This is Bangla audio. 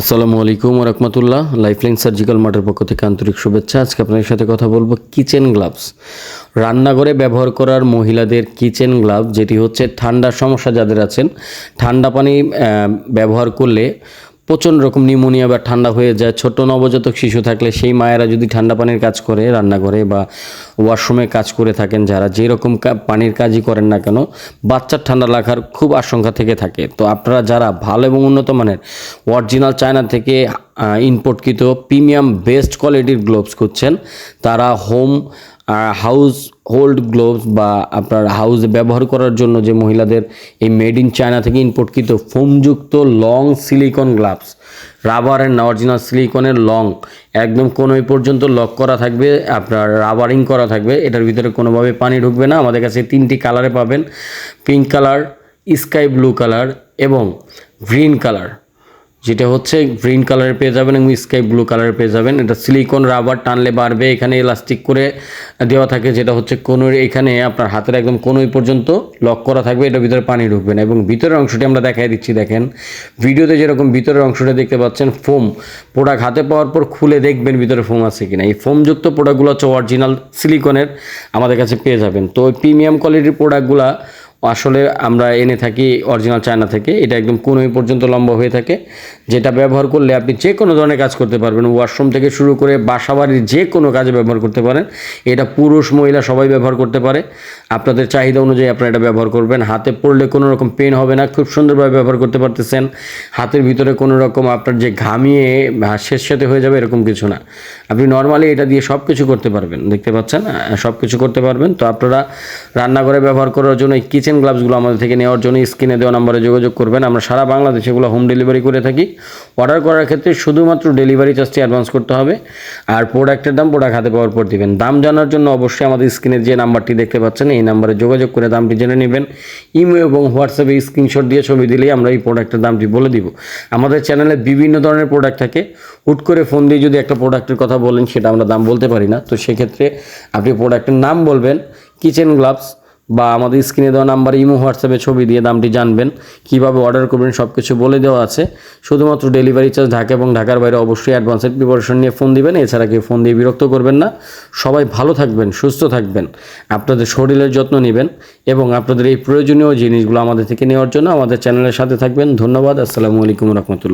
আসসালামু আলাইকুম রহমতুল্লাহ। লাইফলাইন সার্জিক্যাল মার্টের পক্ষ থেকে আন্তরিক শুভেচ্ছা। আজকে আপনাদের সাথে কথা বলব কিচেন গ্লাভস। রান্নাঘরে ব্যবহার করার মহিলাদের কিচেন গ্লাভস, যেটি হচ্ছে ঠান্ডা সমস্যা যাদের আছেন, ঠান্ডা পানি ব্যবহার করলে প্রচণ্ড রকম নিউমোনিয়া বা ঠান্ডা হয়ে যায়। ছোট নবজাতক শিশু থাকলে সেই মায়েরা যদি ঠান্ডা পানির কাজ করে, রান্নাঘরে বা ওয়াশরুমে কাজ করে থাকেন, যারা যেরকম পানির কাজই করেন না কেন, বাচ্চার ঠান্ডা লাগার খুব আশঙ্কা থেকে থাকে। তো আপনারা যারা ভালো এবং উন্নত মানের অরিজিনাল চায়না থেকে ইম্পোর্টকৃত প্রিমিয়াম বেস্ট কোয়ালিটির গ্লোভস করছেন তারা হোম হাউস হোল্ড গ্লোভস বা আপনার হাউসে ব্যবহার করার জন্য যে মহিলাদের এই মেড ইন চায়না থেকে ইম্পোর্টকৃত ফোমযুক্ত লং সিলিকন গ্লাভস, রাবার না অরিজিনাল সিলিকনের লং, একদম কোনো পর্যন্ত লক করা থাকবে, আপনার রাবারিং করা থাকবে, এটার ভিতরে কোনোভাবে পানি ঢুকবে না, আমাদের কাছে তিনটি কালারে পাবেন, pink colour, sky blue colour এবং গ্রিন কালার। যেটা হচ্ছে গ্রিন কালারের পেয়ে যাবেন এবং স্কাই ব্লু কালারের পেয়ে যাবেন। এটা সিলিকন রাবার টানলে বাড়বে, এখানে ইলাস্টিক করে দেওয়া থাকে, যেটা হচ্ছে কোনোর এখানে আপনার হাতের একদম কোনোই পর্যন্ত লক করা থাকবে, এটা ভিতরে পানি ঢুকবে না। এবং ভিতরের অংশটি আমরা দেখাই দিচ্ছি, দেখেন। ভিডিওতে যেরকম ভিতরের অংশটা দেখতে পাচ্ছেন ফোম প্রোডাক্ট হাতে পাওয়ার পর খুলে দেখবেন ভিতরে ফোম আছে কিনা। এই ফোমযুক্ত প্রোডাক্টগুলো হচ্ছে অরিজিনাল সিলিকনের আমাদের কাছে পেয়ে যাবেন। তো প্রিমিয়াম কোয়ালিটির প্রোডাক্টগুলো আসলে আমরা এনে থাকি অরিজিনাল চায়না থেকে, এটা একদম কোনোই পর্যন্ত লম্বা হয়ে থাকে। যেটা ব্যবহার করলে আপনি যে কোনো ধরনের কাজ করতে পারবেন ওয়াশরুম থেকে শুরু করে বাসাবাড়ির যে কোনো কাজে ব্যবহার করতে পারেন। এটা পুরুষ, মহিলা সবাই ব্যবহার করতে পারে। আপনাদের চাহিদা অনুযায়ী আপনারা এটা ব্যবহার করবেন। হাতে পড়লে কোনো রকম পেন হবে না, খুব সুন্দরভাবে ব্যবহার করতে পারতেছেন। হাতের ভিতরে কোনো রকম আপনার যে ঘামিয়ে শেষ সাথে হয়ে যাবে এরকম কিছু না। আপনি নর্মালি এটা দিয়ে সব কিছু করতে পারবেন, দেখতে পাচ্ছেন? সব কিছু করতে পারবেন। তো আপনারা রান্নাঘরে ব্যবহার করার জন্য এই কিচেন গ্লাভসগুলো আমাদের থেকে নেওয়ার জন্য স্ক্রিনে দেওয়া নাম্বারে যোগাযোগ করবেন। আমরা সারা বাংলাদেশে এগুলো হোম ডেলিভারি করে থাকি। অর্ডার করার ক্ষেত্রে শুধুমাত্র ডেলিভারি চার্জটি অ্যাডভান্স করতে হবে। আর প্রোডাক্টের দাম প্রোডাক্ট হাতে পাওয়ার পর দিবেন। দাম জানার জন্য অবশ্যই আমাদের স্ক্রিনে যে নাম্বারটি দেখতে পাচ্ছেন, এই নাম্বারে যোগাযোগ করে দামটি জেনে নেবেন। ইমো এবং হোয়াটসঅ্যাপে স্ক্রিনশট দিয়ে ছবি দিলেই আমরা এই প্রোডাক্টের দামটি বলে দিব। আমাদের চ্যানেলে বিভিন্ন ধরনের প্রোডাক্ট থাকে। হুট করে ফোন দিয়ে যদি একটা প্রোডাক্টের কথা বলেন, সেটা আমরা দাম বলতে পারি না। তো সেক্ষেত্রে আপনি প্রোডাক্টের নাম বলবেন। কিচেন গ্লাভস বা আমাদের স্ক্রিনে দেওয়া নাম্বারে ইমো, হোয়াটসঅ্যাপে ছবি দিয়ে দামটি জানবেন, কীভাবে অর্ডার করবেন সব কিছু বলে দেওয়া আছে। শুধুমাত্র ডেলিভারি চার্জ ঢাকা এবং ঢাকার বাইরে অবশ্যই অ্যাডভান্সের প্রিপারেশন নিয়ে ফোন দিবেন, এছাড়া কেউ ফোন দিয়ে বিরক্ত করবেন না। সবাই ভালো থাকবেন, সুস্থ থাকবেন, আপনাদের শরীরের যত্ন নেবেন এবং আপনাদের এই প্রয়োজনীয় জিনিসগুলো আমাদের থেকে নেওয়ার জন্য আমাদের চ্যানেলের সাথে থাকবেন। ধন্যবাদ, আসসালামু আলাইকুম রহমতুল্লাহ।